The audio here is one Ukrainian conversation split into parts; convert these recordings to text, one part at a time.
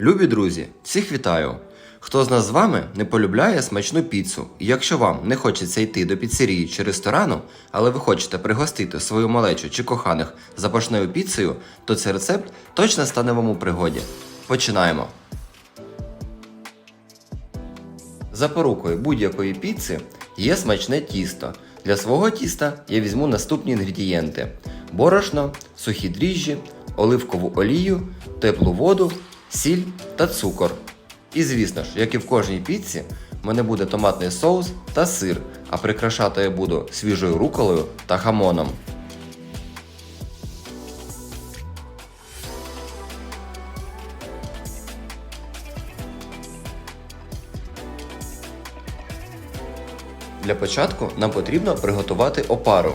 Любі друзі, всіх вітаю! Хто з нас з вами не полюбляє смачну піцу? І якщо вам не хочеться йти до піцерії чи ресторану, але ви хочете пригостити свою малечу чи коханих запашною піцею, то цей рецепт точно стане вам у пригоді. Починаємо! Запорукою будь-якої піци є смачне тісто. Для свого тіста я візьму наступні інгредієнти: борошно, сухі дріжджі, оливкову олію, теплу воду, сіль та цукор. І звісно ж, як і в кожній піці, в мене буде томатний соус та сир, а прикрашати я буду свіжою руколою та хамоном. Для початку нам потрібно приготувати опару.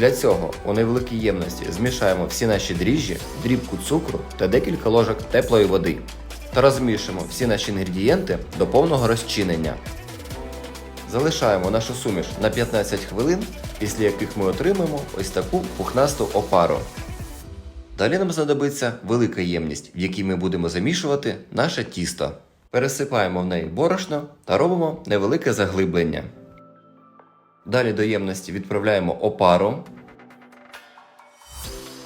Для цього у невеликій ємності змішаємо всі наші дріжджі, дрібку цукру та декілька ложок теплої води. Та розмішуємо всі наші інгредієнти до повного розчинення. Залишаємо нашу суміш на 15 хвилин, після яких ми отримаємо ось таку пухнасту опару. Далі нам знадобиться велика ємність, в якій ми будемо замішувати наше тісто. Пересипаємо в неї борошно та робимо невелике заглиблення. Далі до ємності відправляємо опару,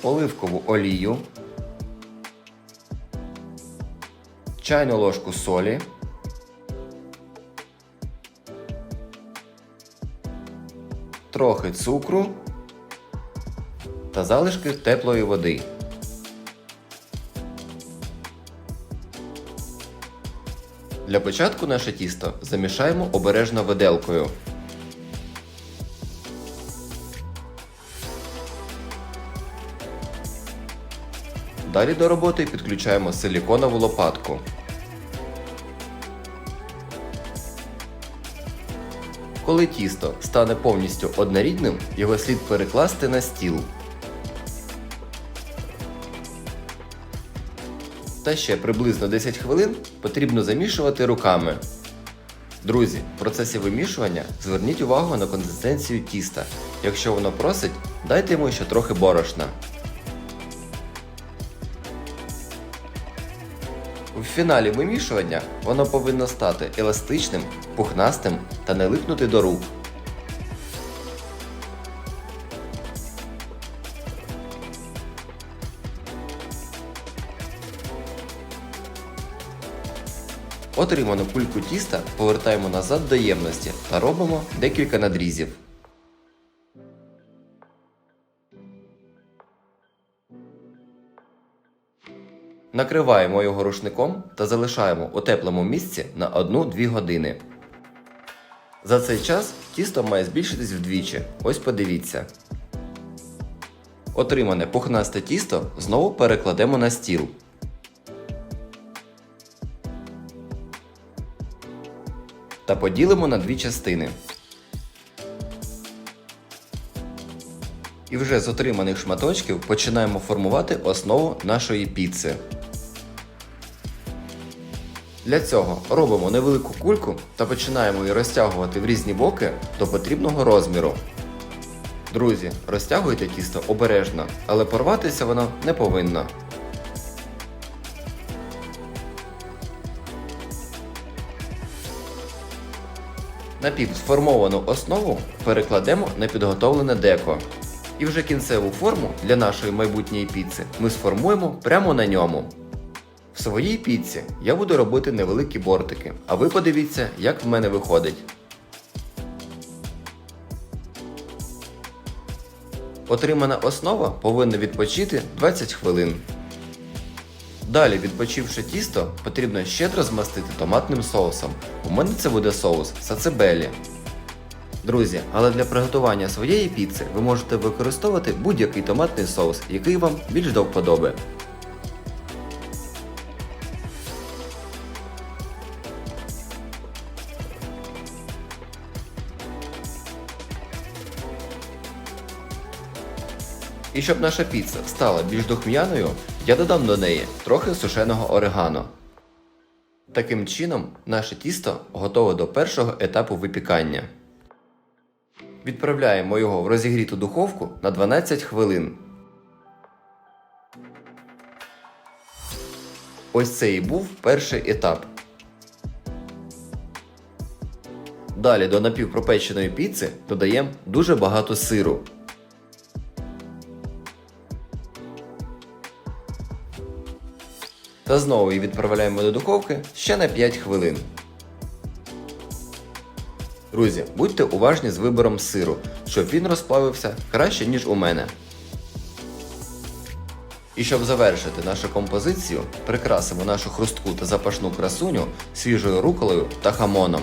оливкову олію, чайну ложку солі, трохи цукру та залишки теплої води. Для початку наше тісто замішаємо обережно виделкою. Далі до роботи підключаємо силіконову лопатку. Коли тісто стане повністю однорідним, його слід перекласти на стіл. Та ще приблизно 10 хвилин потрібно замішувати руками. Друзі, в процесі вимішування зверніть увагу на консистенцію тіста. Якщо воно просить, дайте йому ще трохи борошна. В фіналі вимішування воно повинно стати еластичним, пухнастим та не липнути до рук. Отриману кульку тіста повертаємо назад до ємності та робимо декілька надрізів. Накриваємо його рушником та залишаємо у теплому місці на 1-2 години. За цей час тісто має збільшитись вдвічі. Ось подивіться. Отримане пухнасте тісто знову перекладемо на стіл. Та поділимо на дві частини. І вже з отриманих шматочків починаємо формувати основу нашої піци. Для цього робимо невелику кульку та починаємо її розтягувати в різні боки до потрібного розміру. Друзі, розтягуйте тісто обережно, але порватися воно не повинно. Напівсформовану основу перекладемо на підготовлене деко. І вже кінцеву форму для нашої майбутньої піци ми сформуємо прямо на ньому. В своїй піці я буду робити невеликі бортики, а ви подивіться, як в мене виходить. Отримана основа повинна відпочити 20 хвилин. Далі, відпочивши тісто, потрібно щедро змастити томатним соусом. У мене це буде соус сацебелі. Друзі, але для приготування своєї піци ви можете використовувати будь-який томатний соус, який вам більш до вподоби. І щоб наша піца стала більш духм'яною, я додам до неї трохи сушеного орегано. Таким чином, наше тісто готове до першого етапу випікання. Відправляємо його в розігріту духовку на 12 хвилин. Ось це і був перший етап. Далі до напівпропеченої піци додаємо дуже багато сиру. Та знову її відправляємо до духовки ще на 5 хвилин. Друзі, будьте уважні з вибором сиру, щоб він розплавився краще, ніж у мене. І щоб завершити нашу композицію, прикрасимо нашу хрустку та запашну красуню свіжою руколою та хамоном.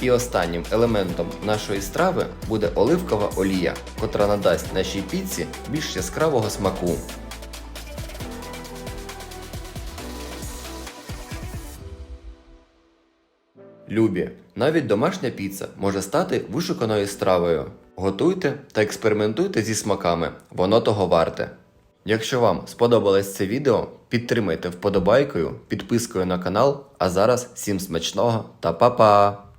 І останнім елементом нашої страви буде оливкова олія, котра надасть нашій піці більш яскравого смаку. Любі, навіть домашня піца може стати вишуканою стравою. Готуйте та експериментуйте зі смаками, воно того варте. Якщо вам сподобалось це відео, підтримайте вподобайкою, підпискою на канал, а зараз всім смачного та па-па!